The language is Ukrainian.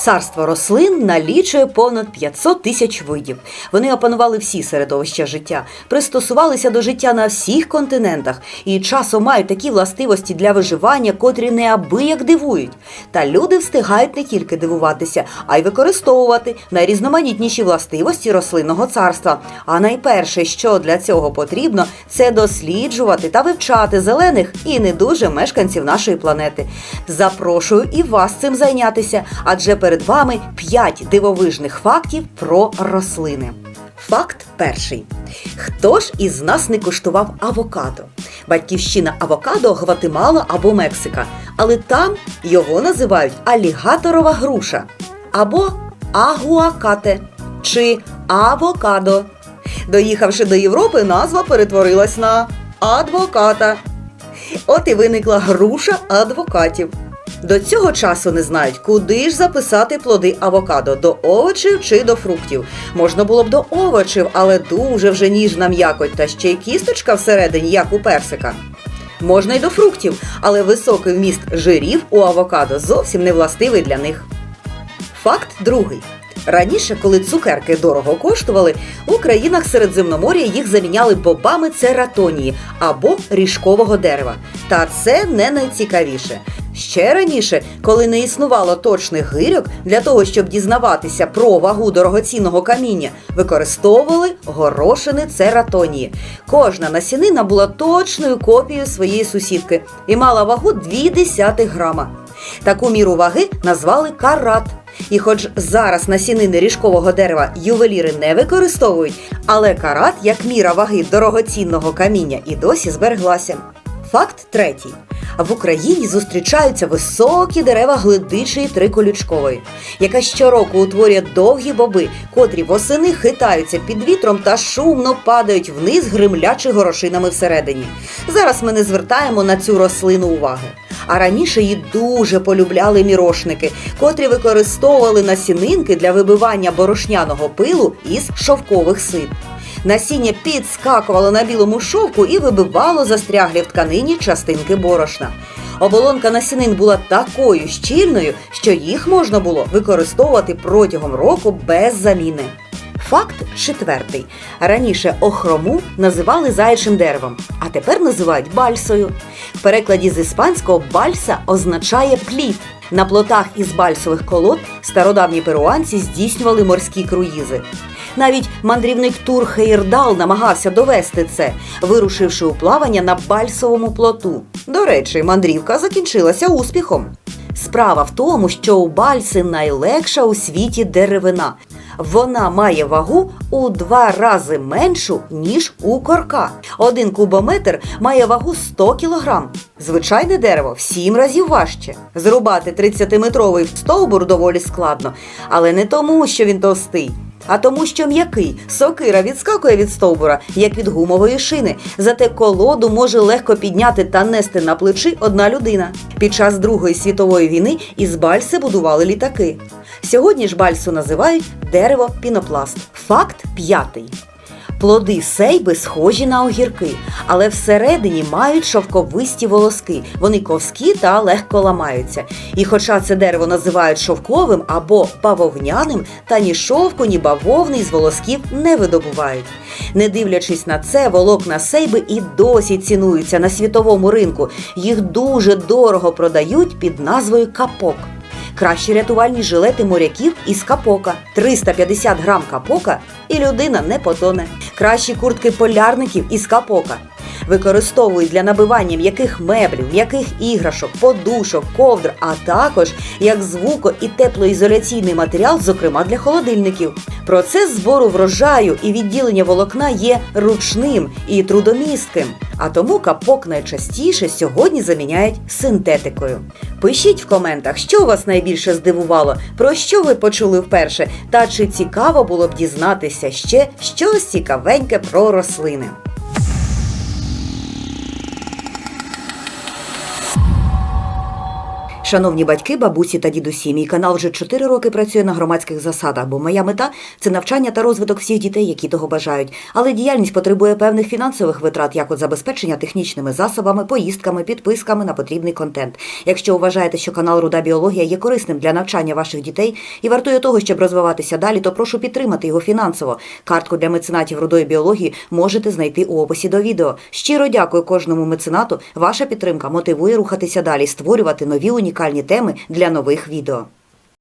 Царство рослин налічує понад 500 тисяч видів. Вони опанували всі середовища життя, пристосувалися до життя на всіх континентах і часом мають такі властивості для виживання, котрі неабияк дивують. Та люди встигають не тільки дивуватися, а й використовувати найрізноманітніші властивості рослинного царства. А найперше, що для цього потрібно, це досліджувати та вивчати зелених і не дуже мешканців нашої планети. Запрошую і вас цим зайнятися, адже перед вами 5 дивовижних фактів про рослини. Факт перший. Хто ж із нас не куштував авокадо? Батьківщина авокадо Гватемала або Мексика, але там його називають алігаторова груша або агуакате чи авокадо. Доїхавши до Європи, назва перетворилась на адвоката. От і виникла груша адвокатів. До цього часу не знають, куди ж записати плоди авокадо до овочів чи до фруктів. Можна було б до овочів, але дуже вже ніжна м'якоть та ще й кісточка всередині, як у персика. Можна й до фруктів, але високий вміст жирів у авокадо зовсім не властивий для них. Факт другий. Раніше, коли цукерки дорого коштували, у країнах Середземномор'я їх заміняли бобами цератонії або ріжкового дерева. Та це не найцікавіше. Ще раніше, коли не існувало точних гирьок, для того, щоб дізнаватися про вагу дорогоцінного каміння, використовували горошини цератонії. Кожна насінина була точною копією своєї сусідки і мала вагу 0,2 грама. Таку міру ваги назвали карат. І хоч зараз насінини ріжкового дерева ювеліри не використовують, але карат як міра ваги дорогоцінного каміння і досі збереглася. Факт третій. В Україні зустрічаються високі дерева глидичої триколючкової, яка щороку утворює довгі боби, котрі восени хитаються під вітром та шумно падають вниз, гримлячи горошинами всередині. Зараз ми не звертаємо на цю рослину уваги. А раніше її дуже полюбляли мірошники, котрі використовували насінинки для вибивання борошняного пилу із шовкових сит. Насіння підскакувало на білому шовку і вибивало застряглі в тканині частинки борошна. Оболонка насінин була такою щільною, що їх можна було використовувати протягом року без заміни. Факт четвертий. Раніше охрому називали заячим деревом, а тепер називають бальсою. В перекладі з іспанського бальса означає плід. На плотах із бальсових колод стародавні перуанці здійснювали морські круїзи. Навіть мандрівник Тур Хейрдал намагався довести це, вирушивши у плавання на бальсовому плоту. До речі, мандрівка закінчилася успіхом. Справа в тому, що у бальси найлегша у світі деревина. Вона має вагу у два рази меншу, ніж у корка. Один кубометр має вагу 100 кг. Звичайне дерево в 7 разів важче. Зрубати 30-метровий стовбур доволі складно, але не тому, що він товстий. А тому, що м'який сокира відскакує від стовбура, як від гумової шини. Зате колоду може легко підняти та нести на плечі одна людина. Під час Другої світової війни із бальси будували літаки. Сьогодні ж бальсу називають дерево пінопласт. Факт п'ятий. Плоди сейби схожі на огірки, але всередині мають шовковисті волоски. Вони ковські та легко ламаються. І хоча це дерево називають шовковим або бавовняним, та ні шовку, ні бавовни із волосків не видобувають. Не дивлячись на це, волокна сейби і досі цінуються на світовому ринку. Їх дуже дорого продають під назвою капок. Кращі рятувальні жилети моряків із капока. 350 грам капока і людина не потоне. Кращі куртки полярників із капока. Використовують для набивання м'яких меблів, м'яких іграшок, подушок, ковдр, а також як звуко- і теплоізоляційний матеріал, зокрема для холодильників. Процес збору врожаю і відділення волокна є ручним і трудомістким. А тому капок найчастіше сьогодні заміняють синтетикою. Пишіть в коментах, що вас найбільше здивувало, про що ви почули вперше, та чи цікаво було б дізнатися ще щось цікавеньке про рослини. Шановні батьки, бабусі та дідусі, мій канал вже 4 роки працює на громадських засадах, бо моя мета це навчання та розвиток всіх дітей, які того бажають. Але діяльність потребує певних фінансових витрат, як от забезпечення технічними засобами, поїздками, підписками на потрібний контент. Якщо вважаєте, що канал Руда Біологія є корисним для навчання ваших дітей і вартує того, щоб розвиватися далі, то прошу підтримати його фінансово. Картку для меценатів рудої біології можете знайти у описі до відео. Щиро дякую кожному меценату. Ваша підтримка мотивує рухатися далі, створювати нові унікальні теми для нових відео.